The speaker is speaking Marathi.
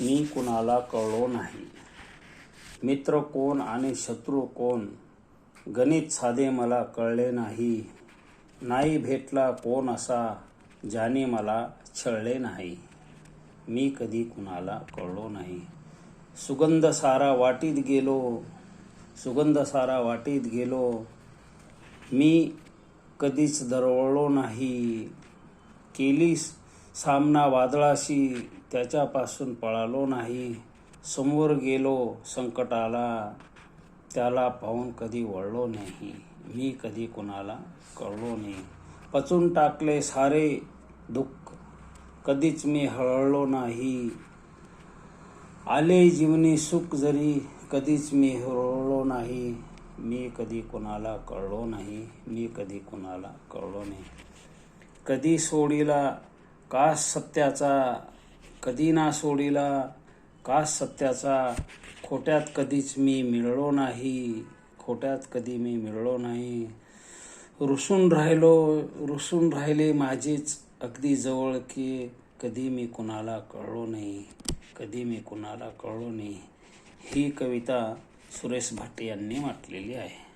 मी कुणाला कळलो नाही. मित्र कोण आणि शत्रू कोण? गणित साधे मला कळले नाही. नाही भेटला कोण असा ज्याने मला छळले नाही. मी कधी कुणाला कळलो नाही. सुगंध सारा वाटीत गेलो. सुगंध सारा वाटीत गेलो. मी कधीच दरवळलो नाही. केलीस सामना वादळाशी त्याच्यापासून पळालो नाही. समोर गेलो संकटाला त्याला पाहून कधी वळलो नाही. मी कधी कुणाला कळलो नाही. पचून टाकले सारे दुःख. कधीच मी हळहळलो नाही. आले जीवनी सुख जरी कधीच मी हरवलो नाही. मी कधी कुणाला कळलो नाही. मी कधी कुणाला कळलो नाही. कधी सोडीला का सत्याचा कधी ना सोडीला? का सत्याचा खोट्यात कधीच मी मिळलो नाही? खोट्यात कधी मी मिळलो नाही? रुसून राहिलो रुसून राहिले माझीच अगदी जवळ की कधी मी कुणाला कळलो नाही? कधी मी कुणाला कळलो नाही? ही कविता सुरेश भाटे यांनी म्हटलेली आहे.